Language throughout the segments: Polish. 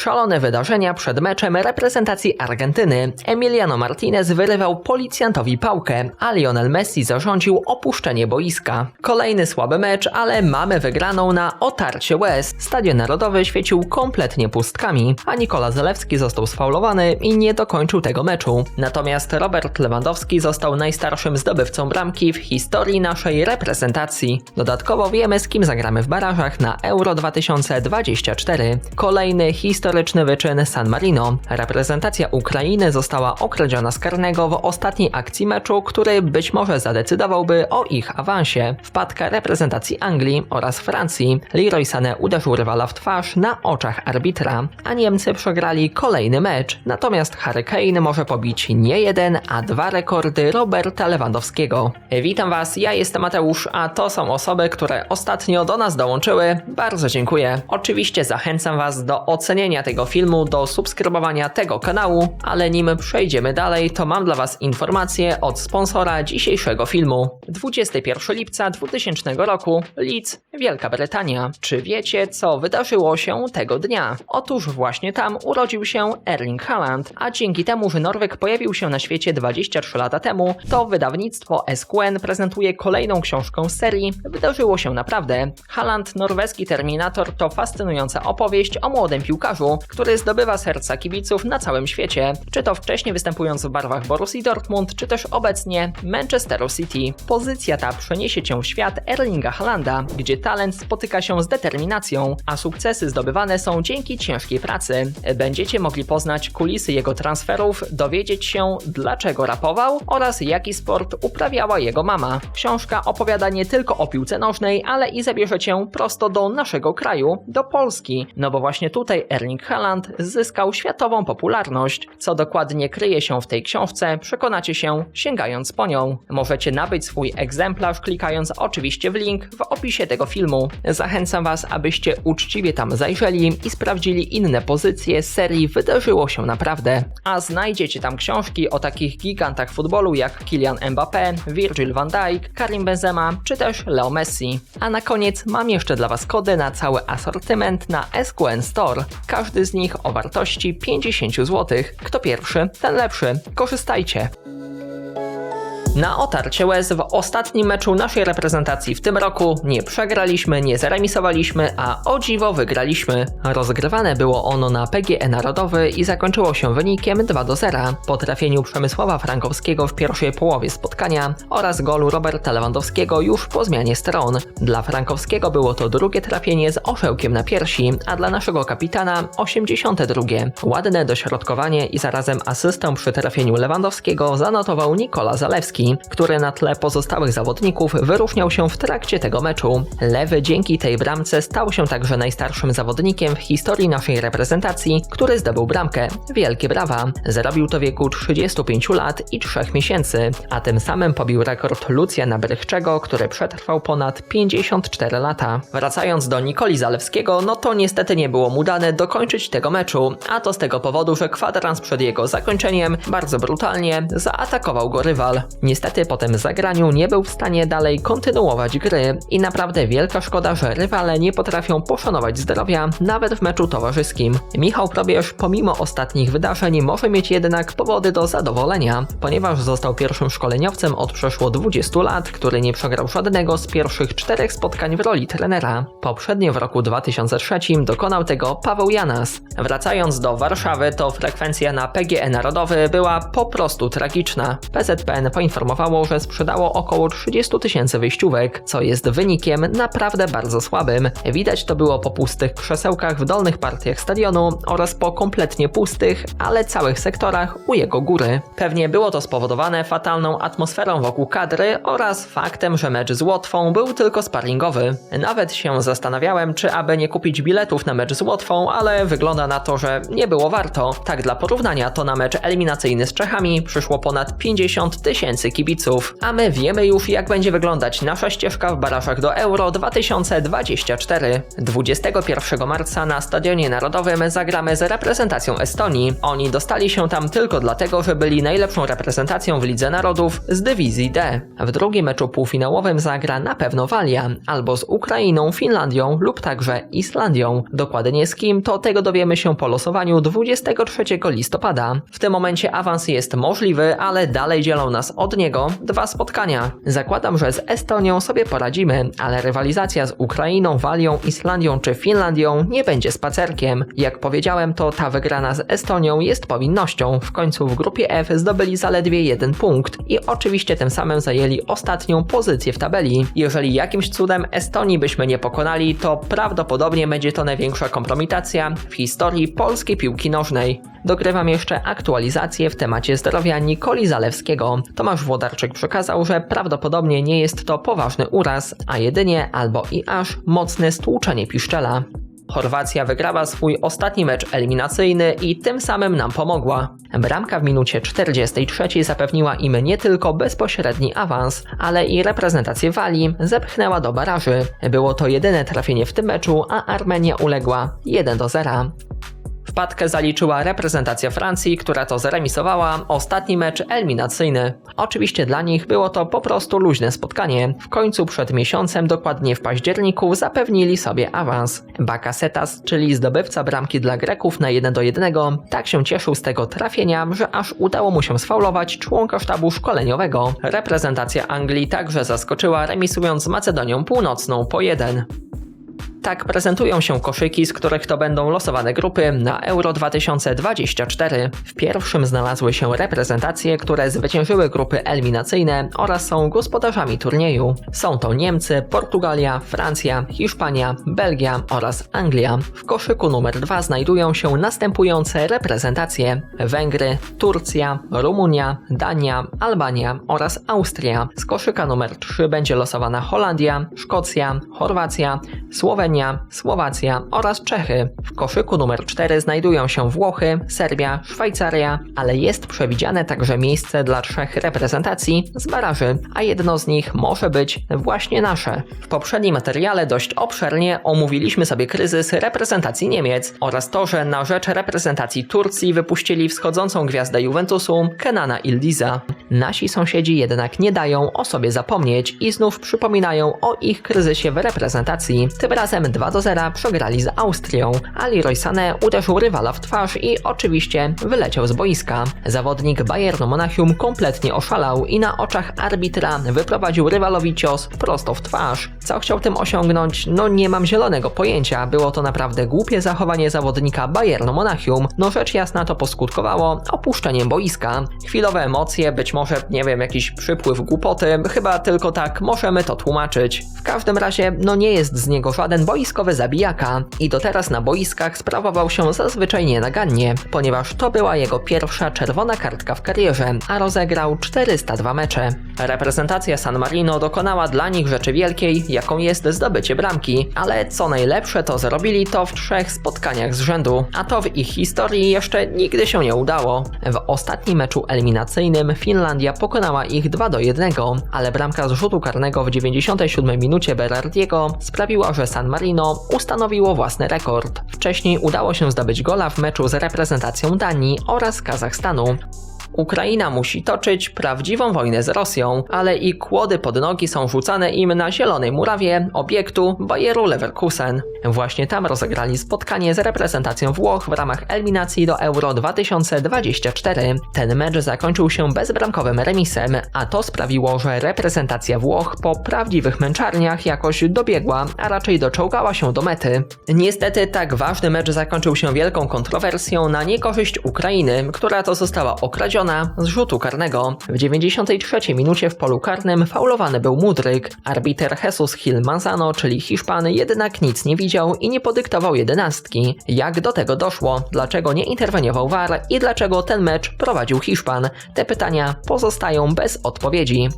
Szalone wydarzenia przed meczem reprezentacji Argentyny. Emiliano Martinez wyrywał policjantowi pałkę, a Lionel Messi zarządził opuszczenie boiska. Kolejny słaby mecz, ale mamy wygraną na otarcie łez. Stadion Narodowy świecił kompletnie pustkami, a Nikola Zalewski został sfaulowany i nie dokończył tego meczu. Natomiast Robert Lewandowski został najstarszym zdobywcą bramki w historii naszej reprezentacji. Dodatkowo wiemy z kim zagramy w barażach na Euro 2024. Kolejny historyczny wyczyn San Marino. Reprezentacja Ukrainy została okradziona z karnego w ostatniej akcji meczu, który być może zadecydowałby o ich awansie. Wpadka reprezentacji Anglii oraz Francji. Leroy Sané uderzył rywala w twarz na oczach arbitra, a Niemcy przegrali kolejny mecz. Natomiast Harry Kane może pobić nie jeden, a dwa rekordy Roberta Lewandowskiego. Witam Was, ja jestem Mateusz, a to są osoby, które ostatnio do nas dołączyły. Bardzo dziękuję. Oczywiście zachęcam Was do ocenienia tego filmu, do subskrybowania tego kanału, ale nim przejdziemy dalej, to mam dla Was informację od sponsora dzisiejszego filmu. 21 lipca 2000 roku, Leeds, Wielka Brytania. Czy wiecie, co wydarzyło się tego dnia? Otóż właśnie tam urodził się Erling Haaland, a dzięki temu, że Norweg pojawił się na świecie 23 lata temu, to wydawnictwo SQN prezentuje kolejną książkę z serii Wydarzyło się naprawdę. Haaland, norweski Terminator to fascynująca opowieść o młodym piłkarzu, który zdobywa serca kibiców na całym świecie, czy to wcześniej występując w barwach Borussii Dortmund, czy też obecnie Manchesteru City. Pozycja ta przeniesie cię w świat Erlinga Haalanda, gdzie talent spotyka się z determinacją, a sukcesy zdobywane są dzięki ciężkiej pracy. Będziecie mogli poznać kulisy jego transferów, dowiedzieć się dlaczego rapował oraz jaki sport uprawiała jego mama. Książka opowiada nie tylko o piłce nożnej, ale i zabierze cię prosto do naszego kraju, do Polski, no bo właśnie tutaj Erling Haaland zyskał światową popularność. Co dokładnie kryje się w tej książce, przekonacie się sięgając po nią. Możecie nabyć swój egzemplarz klikając oczywiście w link w opisie tego filmu. Zachęcam Was, abyście uczciwie tam zajrzeli i sprawdzili inne pozycje z serii Wydarzyło się naprawdę. A znajdziecie tam książki o takich gigantach futbolu jak Kylian Mbappé, Virgil van Dijk, Karim Benzema czy też Leo Messi. A na koniec mam jeszcze dla Was kody na cały asortyment na SQN Store. Każdy z nich o wartości 50 zł. Kto pierwszy, ten lepszy. Korzystajcie! Na otarcie łez w ostatnim meczu naszej reprezentacji w tym roku nie przegraliśmy, nie zaremisowaliśmy, a o dziwo wygraliśmy. Rozgrywane było ono na PGE Narodowy i zakończyło się wynikiem 2 do 0 po trafieniu Przemysława Frankowskiego w pierwszej połowie spotkania oraz golu Roberta Lewandowskiego już po zmianie stron. Dla Frankowskiego było to drugie trafienie z oszełkiem na piersi, a dla naszego kapitana 82. Ładne dośrodkowanie i zarazem asystę przy trafieniu Lewandowskiego zanotował Nikola Zalewski który na tle pozostałych zawodników wyróżniał się w trakcie tego meczu. Lewy dzięki tej bramce stał się także najstarszym zawodnikiem w historii naszej reprezentacji, który zdobył bramkę. Wielkie brawa! Zrobił to w wieku 35 lat i 3 miesięcy, a tym samym pobił rekord Lucjana Brychczego, który przetrwał ponad 54 lata. Wracając do Nikoli Zalewskiego, no to niestety nie było mu dane dokończyć tego meczu, a to z tego powodu, że kwadrans przed jego zakończeniem bardzo brutalnie zaatakował go rywal. Niestety po tym zagraniu nie był w stanie dalej kontynuować gry i naprawdę wielka szkoda, że rywale nie potrafią poszanować zdrowia nawet w meczu towarzyskim. Michał Probierz pomimo ostatnich wydarzeń może mieć jednak powody do zadowolenia, ponieważ został pierwszym szkoleniowcem od przeszło 20 lat, który nie przegrał żadnego z pierwszych czterech spotkań w roli trenera. Poprzednio w roku 2003 dokonał tego Paweł Janas. Wracając do Warszawy, to frekwencja na PGE Narodowy była po prostu tragiczna. PZPN poinformowało, że sprzedało około 30 tysięcy wyjściówek, co jest wynikiem naprawdę bardzo słabym. Widać to było po pustych krzesełkach w dolnych partiach stadionu oraz po kompletnie pustych, ale całych sektorach u jego góry. Pewnie było to spowodowane fatalną atmosferą wokół kadry oraz faktem, że mecz z Łotwą był tylko sparingowy. Nawet się zastanawiałem, czy aby nie kupić biletów na mecz z Łotwą, ale wygląda na to, że nie było warto. Tak dla porównania, to na mecz eliminacyjny z Czechami przyszło ponad 50 tysięcy kibiców, a my wiemy już jak będzie wyglądać nasza ścieżka w barażach do Euro 2024. 21 marca na Stadionie Narodowym zagramy z reprezentacją Estonii. Oni dostali się tam tylko dlatego, że byli najlepszą reprezentacją w Lidze Narodów z dywizji D. W drugim meczu półfinałowym zagra na pewno Walia, albo z Ukrainą, Finlandią lub także Islandią. Dokładnie z kim, to tego dowiemy się po losowaniu 23 listopada. W tym momencie awans jest możliwy, ale dalej dzielą nas od dwa spotkania. Zakładam, że z Estonią sobie poradzimy, ale rywalizacja z Ukrainą, Walią, Islandią czy Finlandią nie będzie spacerkiem. Jak powiedziałem, to ta wygrana z Estonią jest powinnością. W końcu w grupie F zdobyli zaledwie jeden punkt i oczywiście tym samym zajęli ostatnią pozycję w tabeli. Jeżeli jakimś cudem Estonii byśmy nie pokonali, to prawdopodobnie będzie to największa kompromitacja w historii polskiej piłki nożnej. Dogrywam jeszcze aktualizację w temacie zdrowia Nikoli Zalewskiego. Tomasz Włodarczyk przekazał, że prawdopodobnie nie jest to poważny uraz, a jedynie albo i aż mocne stłuczenie piszczela. Chorwacja wygrała swój ostatni mecz eliminacyjny i tym samym nam pomogła. Bramka w minucie 43 zapewniła im nie tylko bezpośredni awans, ale i reprezentację Walii zepchnęła do baraży. Było to jedyne trafienie w tym meczu, a Armenia uległa 1 do 0. Wpadkę zaliczyła reprezentacja Francji, która to zremisowała ostatni mecz eliminacyjny. Oczywiście dla nich było to po prostu luźne spotkanie. W końcu przed miesiącem, dokładnie w październiku, zapewnili sobie awans. Bakasetas, czyli zdobywca bramki dla Greków na 1 do 1, tak się cieszył z tego trafienia, że aż udało mu się sfaulować członka sztabu szkoleniowego. Reprezentacja Anglii także zaskoczyła, remisując z Macedonią Północną po 1. Tak prezentują się koszyki, z których to będą losowane grupy na Euro 2024. W pierwszym znalazły się reprezentacje, które zwyciężyły grupy eliminacyjne oraz są gospodarzami turnieju. Są to Niemcy, Portugalia, Francja, Hiszpania, Belgia oraz Anglia. W koszyku numer 2 znajdują się następujące reprezentacje: Węgry, Turcja, Rumunia, Dania, Albania oraz Austria. Z koszyka numer 3 będzie losowana Holandia, Szkocja, Chorwacja, Słowenia, Słowacja oraz Czechy. W koszyku numer 4 znajdują się Włochy, Serbia, Szwajcaria, ale jest przewidziane także miejsce dla trzech reprezentacji z baraży, a jedno z nich może być właśnie nasze. W poprzednim materiale dość obszernie omówiliśmy sobie kryzys reprezentacji Niemiec oraz to, że na rzecz reprezentacji Turcji wypuścili wschodzącą gwiazdę Juventusu Kenana Ildiza. Nasi sąsiedzi jednak nie dają o sobie zapomnieć i znów przypominają o ich kryzysie w reprezentacji. Tym razem 2 do 0 przegrali z Austrią, a Leroy Sané uderzył rywala w twarz i oczywiście wyleciał z boiska. Zawodnik Bayernu Monachium kompletnie oszalał i na oczach arbitra wyprowadził rywalowi cios prosto w twarz. Co chciał tym osiągnąć? No nie mam zielonego pojęcia. Było to naprawdę głupie zachowanie zawodnika Bayernu Monachium. No rzecz jasna to poskutkowało opuszczeniem boiska. Chwilowe emocje, być może, nie wiem, jakiś przypływ głupoty, chyba tylko tak możemy to tłumaczyć. W każdym razie, no nie jest z niego żaden boiskowy zabijaka i do teraz na boiskach sprawował się zazwyczaj nienagannie, ponieważ to była jego pierwsza czerwona kartka w karierze, a rozegrał 402 mecze. Reprezentacja San Marino dokonała dla nich rzeczy wielkiej, jaką jest zdobycie bramki, ale co najlepsze to zrobili to w trzech spotkaniach z rzędu, a to w ich historii jeszcze nigdy się nie udało. W ostatnim meczu eliminacyjnym Finlandia pokonała ich 2 do 1, ale bramka z rzutu karnego w 97 minucie Berardiego sprawiła, że San Marino ustanowiło własny rekord. Wcześniej udało się zdobyć gola w meczu z reprezentacją Danii oraz Kazachstanu. Ukraina musi toczyć prawdziwą wojnę z Rosją, ale i kłody pod nogi są rzucane im na zielonej murawie obiektu Bayeru Leverkusen. Właśnie tam rozegrali spotkanie z reprezentacją Włoch w ramach eliminacji do Euro 2024. Ten mecz zakończył się bezbramkowym remisem, a to sprawiło, że reprezentacja Włoch po prawdziwych męczarniach jakoś dobiegła, a raczej doczołgała się do mety. Niestety tak ważny mecz zakończył się wielką kontrowersją na niekorzyść Ukrainy, która to została okradziona z rzutu karnego. W 93 minucie w polu karnym faulowany był Mudryk. Arbiter Jesus Gil Manzano, czyli Hiszpan, jednak nic nie widział i nie podyktował jedenastki. Jak do tego doszło? Dlaczego nie interweniował VAR i dlaczego ten mecz prowadził Hiszpan? Te pytania pozostają bez odpowiedzi.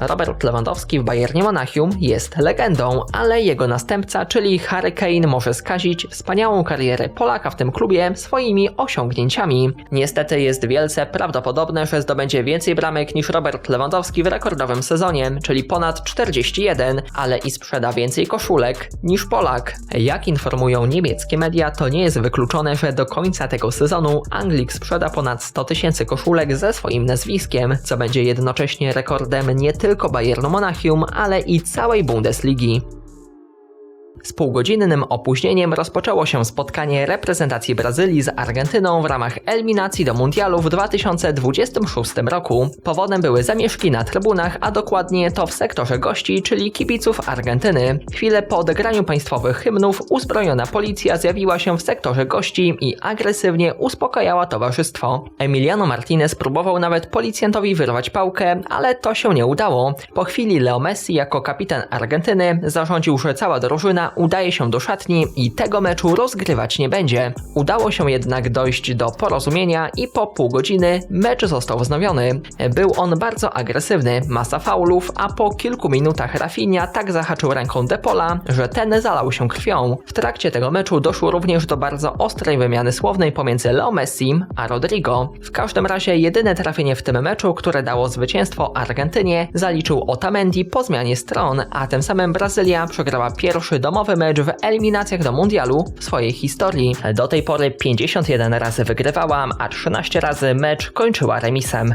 Robert Lewandowski w Bayernie Monachium jest legendą, ale jego następca, czyli Harry Kane, może skazić wspaniałą karierę Polaka w tym klubie swoimi osiągnięciami. Niestety jest wielce prawdopodobne, że zdobędzie więcej bramek niż Robert Lewandowski w rekordowym sezonie, czyli ponad 41, ale i sprzeda więcej koszulek niż Polak. Jak informują niemieckie media, to nie jest wykluczone, że do końca tego sezonu Anglik sprzeda ponad 100 tysięcy koszulek ze swoim nazwiskiem, co będzie jednocześnie rekordem nie tylko Bayernu Monachium, ale i całej Bundesligi. Z półgodzinnym opóźnieniem rozpoczęło się spotkanie reprezentacji Brazylii z Argentyną w ramach eliminacji do Mundialu w 2026 roku. Powodem były zamieszki na trybunach, a dokładnie to w sektorze gości, czyli kibiców Argentyny. Chwilę po odegraniu państwowych hymnów uzbrojona policja zjawiła się w sektorze gości i agresywnie uspokajała towarzystwo. Emiliano Martinez próbował nawet policjantowi wyrwać pałkę, ale to się nie udało. Po chwili Leo Messi jako kapitan Argentyny zarządził, że cała drużyna udaje się do szatni i tego meczu rozgrywać nie będzie. Udało się jednak dojść do porozumienia i po pół godziny mecz został wznowiony. Był on bardzo agresywny, masa faulów, a po kilku minutach Rafinha tak zahaczył ręką Depola, że ten zalał się krwią. W trakcie tego meczu doszło również do bardzo ostrej wymiany słownej pomiędzy Leo Messim a Rodrigo. W każdym razie jedyne trafienie w tym meczu, które dało zwycięstwo Argentynie, zaliczył Otamendi po zmianie stron, a tym samym Brazylia przegrała pierwszy domowy mecz w eliminacjach do mundialu w swojej historii. Do tej pory 51 razy wygrywała, a 13 razy mecz kończyła remisem.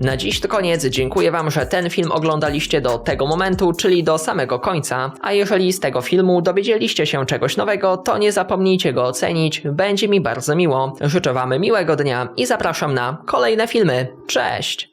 Na dziś to koniec. Dziękuję Wam, że ten film oglądaliście do tego momentu, czyli do samego końca. A jeżeli z tego filmu dowiedzieliście się czegoś nowego, to nie zapomnijcie go ocenić. Będzie mi bardzo miło. Życzę Wam miłego dnia i zapraszam na kolejne filmy. Cześć!